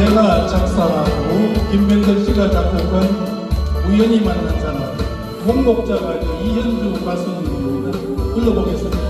제가 작사하고 김명철 씨가 작곡한 우연히 만난 사람 원곡자가 이현주 가수입니다. 불러보겠습니다.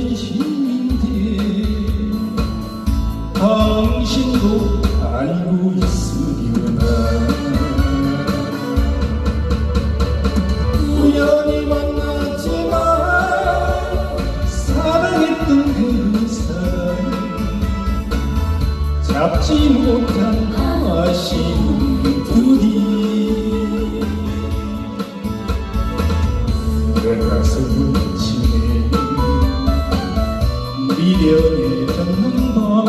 잡지 못한 아쉬움들이 내 가슴을 미련에 젖는 밤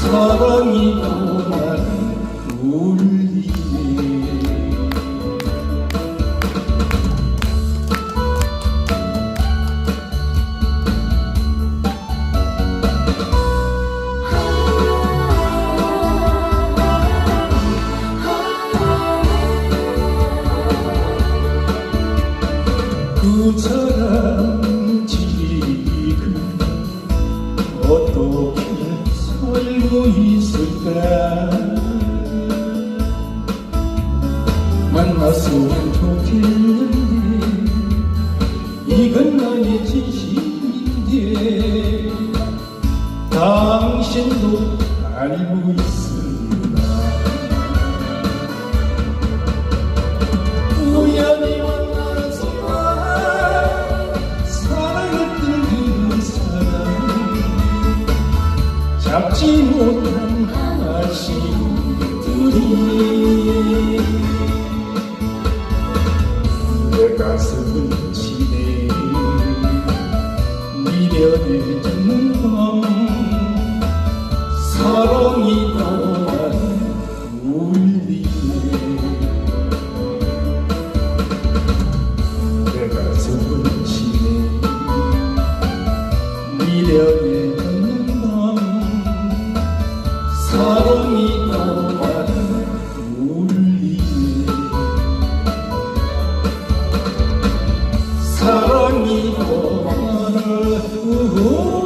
사랑이 또 그 사람 지금 어떻게 살고 있을까? 만났으면 좋겠는데 이건 잡지 못한 아쉬움들이 내 가슴을 치네. 미련에 젖 Oh, oh,